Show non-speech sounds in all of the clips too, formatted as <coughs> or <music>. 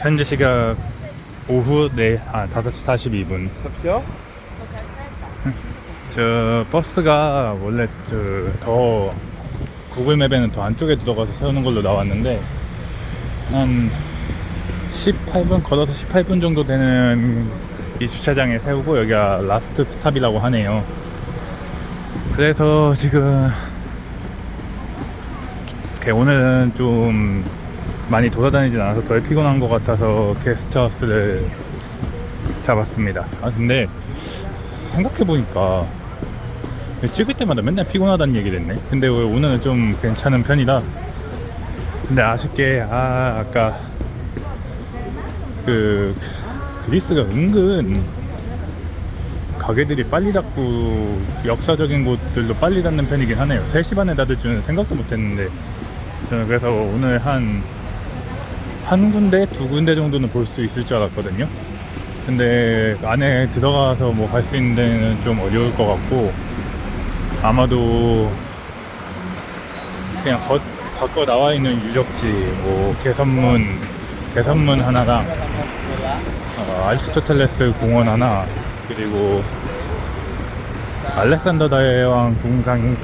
현재 시각 오후 네, 아, 5시 42분. Sabia? 저 버스가 원래 저더 구글 맵에는 더 안쪽에 들어가서 세우는 걸로 나왔는데 한 18분 걸어서 18분 정도 되는 이 주차장에 세우고 여기가 라스트 스탑이라고 하네요. 그래서 지금 오늘은 좀 많이 돌아다니진 않아서 덜 피곤한 것 같아서 게스트하우스를 잡았습니다. 아 근데 생각해 보니까 찍을 때마다 맨날 피곤하다는 얘기를 했네. 근데 왜 오늘은 좀 괜찮은 편이다. 근데 아쉽게 아 아까 그 그리스가 은근 가게들이 빨리 닫고 역사적인 곳들도 빨리 닫는 편이긴 하네요. 3시 반에 닫을 줄은 생각도 못 했는데 저는 그래서 오늘 한 한 군데 두 군데 정도는 볼 수 있을 줄 알았거든요. 근데 안에 들어가서 뭐 갈 수 있는 데는 좀 어려울 것 같고 아마도 그냥 겉, 밖에 나와 있는 유적지 뭐 개선문 개선문 하나랑 어, 아리스토텔레스 공원 하나 그리고 알렉산더 다이왕 공상이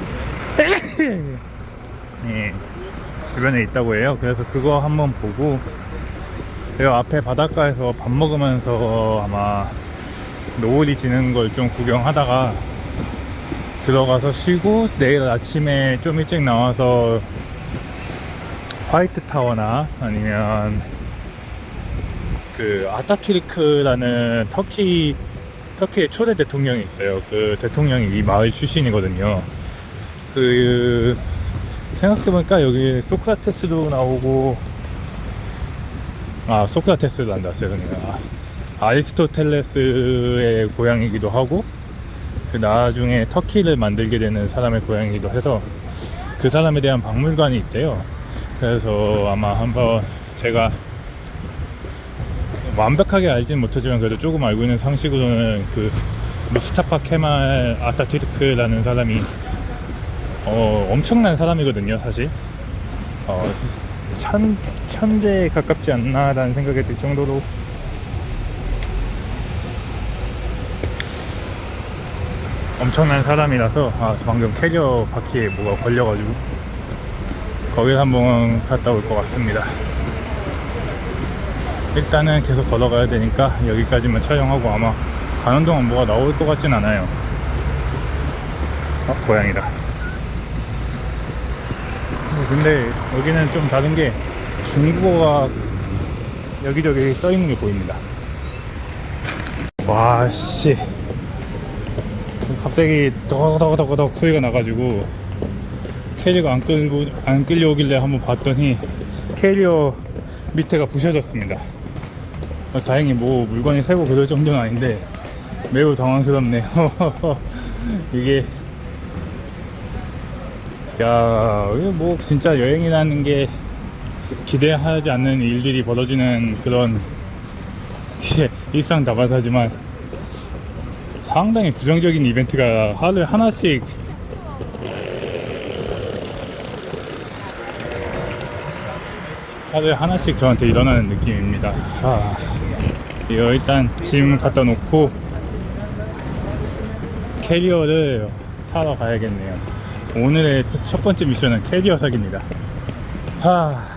<coughs> 예, 주변에 있다고 해요. 그래서 그거 한번 보고 여 앞에 바닷가에서 밥 먹으면서 아마 노을이 지는 걸 좀 구경하다가 들어가서 쉬고 내일 아침에 좀 일찍 나와서 화이트 타워나 아니면 그 아타투르크라는 터키 터키의 초대 대통령이 있어요. 그 대통령이 이 마을 출신이거든요. 그 생각해보니까 여기 소크라테스도 나오고 아 나왔어요. 그냥 아, 아리스토텔레스의 고향이기도 하고 그 나중에 터키를 만들게 되는 사람의 고향이기도 해서 그 사람에 대한 박물관이 있대요. 그래서 아마 한번 제가 완벽하게 알지는 못하지만 그래도 조금 알고 있는 상식으로는 그 무스타파 케말 아타투르크라는 사람이 어, 엄청난 사람이거든요, 사실. 어, 천, 천재에 가깝지 않나라는 생각이 들 정도로 엄청난 사람이라서 아, 방금 캐리어 바퀴에 뭐가 걸려가지고 거기를 한번 갔다 올 것 같습니다. 일단은 계속 걸어가야 되니까 여기까지만 촬영하고 아마 가는 동안 뭐가 나올 것 같진 않아요. 아, 고양이다. 근데 여기는 좀 다른 게 중국어가 여기저기 써 있는 게 보입니다. 와, 씨. 갑자기 더덕더덕덕 소리가 나가지고 캐리어가 안 끌고 안 끌려오길래 한번 봤더니 캐리어 밑에가 부셔졌습니다. 어, 다행히 뭐 물건이 새고 그럴 정도는 아닌데 매우 당황스럽네요. <laughs> 이게 야, 뭐 진짜 여행이라는 게 기대하지 않는 일들이 벌어지는 그런 게 일상 다반사지만 상당히 부정적인 이벤트가 하루에 하나씩 하루에 하나씩 저한테 일어나는 느낌입니다. 아, 이거 일단 짐 갖다 놓고 캐리어를 사러 가야겠네요. 오늘의 첫 번째 미션은 캐리어 사기입니다. 하,